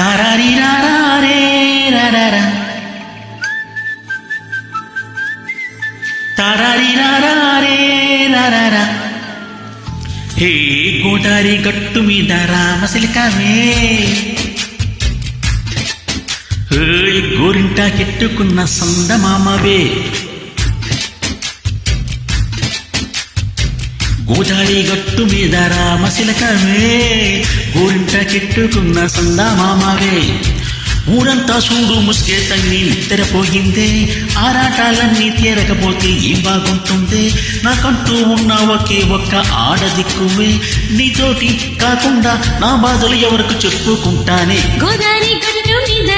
తారారి రారే రారా తారారి రారే రారా హే గోదారి గట్టు మీద రామశిలికావే. హేయ్ గోరింటా కెట్టుకున్న సందమామవే. గోదారి గట్టు మీద రామశిలకవే గోరింట సందా మామవే ఊరంతా చూడు ముసుగే తన్ని నిద్రపోయిందే ఆరాటాలన్నీ తీరకపోతే ఏం బాగుంటుంది? నాకంటూ ఉన్న ఒకే ఒక్క ఆడదిక్కువే నీతోటి కాకుండా నా బాధలు ఎవరికి చెప్పుకుంటానే? గోదావరి గట్టు మీద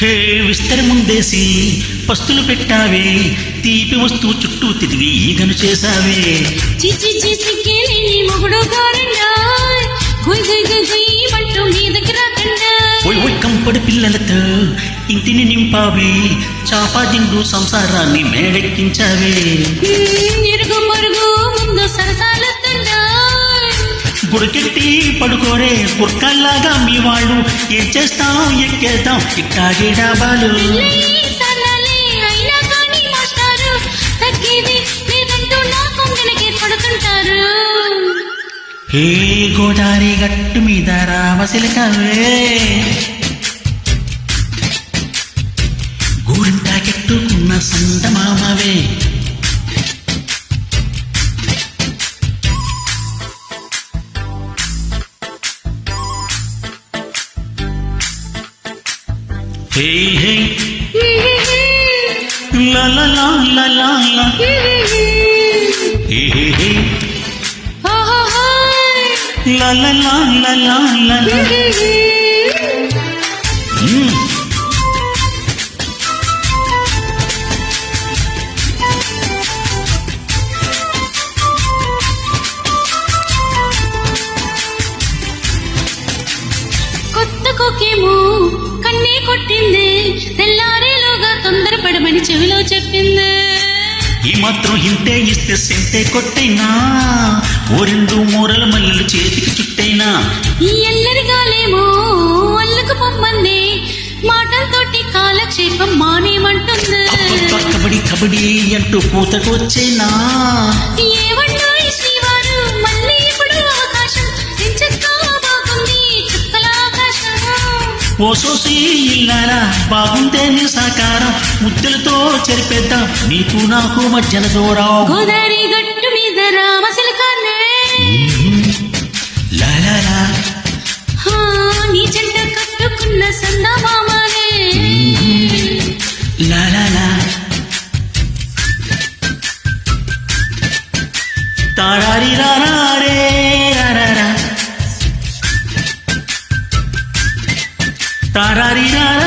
హే విస్తరి ముందేసి పస్తులు పెట్టావే. తీపి వస్తూ చుట్టూ తిరిగి ఈగను చేశావే. చిచి చిచికి నీ మొగుడు గారండా. గుయ్ గుయ్ గుయ్ గుయ్ అంటూ మీదకి రాకండా. ఓయ్ ఓయ్ కంపడి పిల్లలతో ఇంటిని నింపావే. చాపాదిండు సంసారాన్ని మేడెక్కించావే. గుడికెట్టి పడుకోరే కుర్కల్లాగా మీ వాళ్ళు. ఏం చేస్తాం? ఎక్కేద్దాం ఇట్టాగే డాబాలు హే గోదారి గట్టు మీద రామశిలకవే గోరింటా కెట్టుకున్న సందమామవే హే హే లా లా లా లా లా లా హే హే హే లా లా లా ఈ మాత్రం ఇంతే ఇస్తే సెంటే కొట్టైనా? ఓ రెండు మూరల మల్లెలు చేతికి చుట్టైనా? ఈ ఎల్లరిగాలేమో అల్లుకు పొమ్మంది. మాటలతోటి కాలక్షేపం మానేమంటుంది. కబడి కబడి అంటూ పూతకు వచ్చేనా? ఏమంటో ఓ సోసి ఇల్లారా బాగుందే నీ సాకారం ముద్దలతో చెరిపేద్దాం. నీకు నాకు మధ్యన దూరం. గోదావరి గట్టు మీద రామశిలకాన్నే రారా తారారి రారా